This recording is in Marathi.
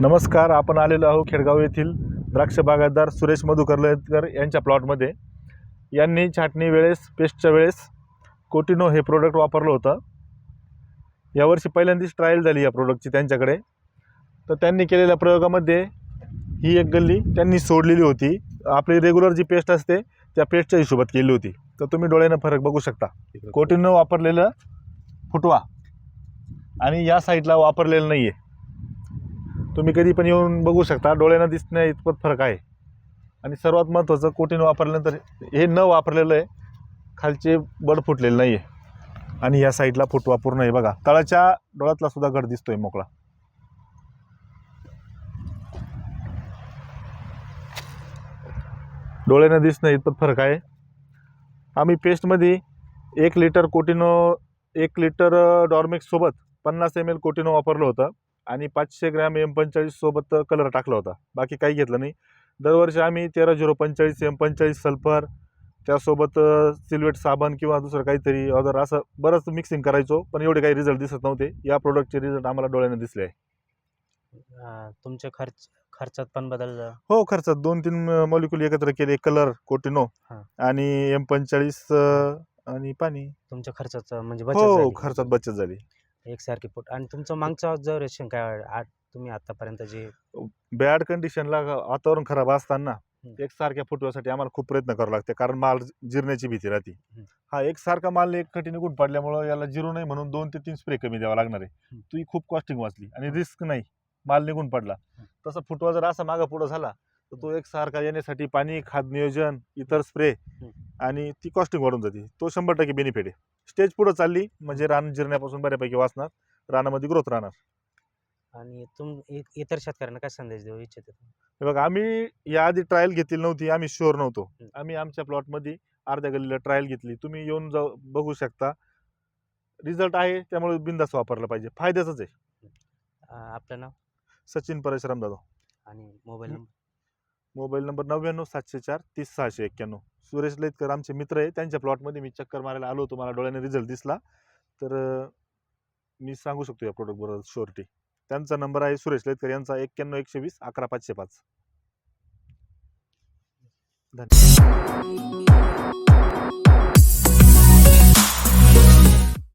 नमस्कार आपण आलेलो आहो खेडगाव येथील द्राक्ष बागायतदार सुरेश मधुकर्लेकर यांच्या प्लॉटमध्ये. यांनी छाटणी वेळेस पेस्टच्या वेळेस कोटिनो हे प्रोडक्ट वापरलं होतं. यावर्षी पहिल्यांदाच ट्रायल झाली या प्रोडक्टची त्यांच्याकडे. तर त्यांनी केलेल्या प्रयोगामध्ये ही एक गल्ली त्यांनी सोडलेली होती. आपली रेग्युलर जी पेस्ट असते त्या पेस्टच्या हिशोबात केली होती. तर तुम्ही डोळ्यानं फरक बघू शकता. कोटिनो वापरलेलं फुटवा. आणि या साईडला वापरलेलं नाही आहे तुम्ही कधी पण येऊन बघू शकता. डोळ्यानं दिसण्या इतपत फरक आहे. आणि सर्वात महत्त्वाचं कोटीन वापरल्यानंतर हे न वापरलेलं आहे खालचे बड फुटलेलं नाही आहे आणि या साईडला फुटवा पूर्ण आहे बघा. तळाच्या डोळ्यातला सुद्धा गड दिसतोय मोकळा. डोळ्यानं दिसणं इतपत फरक आहे. आम्ही पेस्टमध्ये एक लिटर कोटिनो एक लिटर डॉर्मिक्ससोबत पन्नास एम एल कोटिनो वापरलं होतं. आणि पाचशे ग्रॅम एम पंचेचाळीस सोबत कलर टाकला होता. बाकी काही घेतलं नाही. दरवर्षी आम्ही तेरा झिरो पंचेचाळीस एम पंचेचाळीस सल्फर त्यासोबत सिल्वेट साबण किंवा दुसरं काहीतरी अदर असं बरंच मिक्सिंग करायचो पण एवढे काही रिझल्ट दिसत नव्हते. या प्रोडक्टचे रिझल्ट आम्हाला डोळ्याने दिसले आहे. अं, तुमच्या खर्च खर्चात पण बदल हो खर्चात दोन तीन मॉलिक्युल एकत्र केले कलर कोटिनो. आणि एम पंचेचाळीस आणि पाणी. तुमच्या खर्चाचं म्हणजे बचत हो. खर्चात बचत झाली. एकसारखी पोट. आणि तुमचं मागचं ऑब्झर्वेशन काय? आठ तुम्ही आतापर्यंत जे बॅड कंडिशनला वातावरण खराब असताना. एकसारख्या फुटव्यासाठी आम्हाला खूप प्रयत्न करावे लागते कारण माल जिरण्याची भीती राहते. हा एकसारखा माल एक खटी निघून पडल्यामुळं याला जिरू नये म्हणून दोन ते तीन स्प्रे कमी द्यावा लागणार आहे. ती खूप कॉस्टिंग वाचली आणि रिस्क नाही. माल निघून पडला. तसा फुटवा जर असा मागं पुढं झाला तर तो एकसारखा येण्यासाठी पाणी खाद नियोजन इतर स्प्रे आणि ती कॉस्टिंग वाढून जाते. तो शंभर टक्के बेनिफिट आहे. स्टेज पुढं चालली म्हणजे रान जिरण्यापासून बऱ्यापैकी वाचणार रानामध्ये ग्रोथ राहणार. आणि तुम इ- इतर शेतकऱ्यांना काय संदेश देऊ इच्छिते हे बघा आम्ही याआधी ट्रायल घेतली नव्हती आम्ही शुअर नव्हतो. हं. आम्ही आमच्या प्लॉटमध्ये अर्ध्या गल्लीला ट्रायल घेतली. तुम्ही येऊन जाऊ बघू शकता. रिझल्ट आहे त्यामुळे बिंदास वापरलं पाहिजे. फायद्याचंच आहे. अं, आपलं नाव? सचिन परशुराम जाधव. आणि मोबाईल. नंबर मोबाईल नंबर नव्याण्णव सातशे चार तीस सहाशे एक्क्याण्णव. सुरेश लेतकर आमचे मित्र आहे. त्यांच्या प्लॉटमध्ये मी चक्कर मारायला आलो होतो. मला डोळ्याने रिझल्ट दिसला. तर मी सांगू शकतो या प्रोडक्टबरोबर शुअरटी त्यांचा नंबर आहे सुरेश लेतकर यांचा एक्क्याण्णव एकशे वीस अकरा पाचशे पाच. धन्यवाद.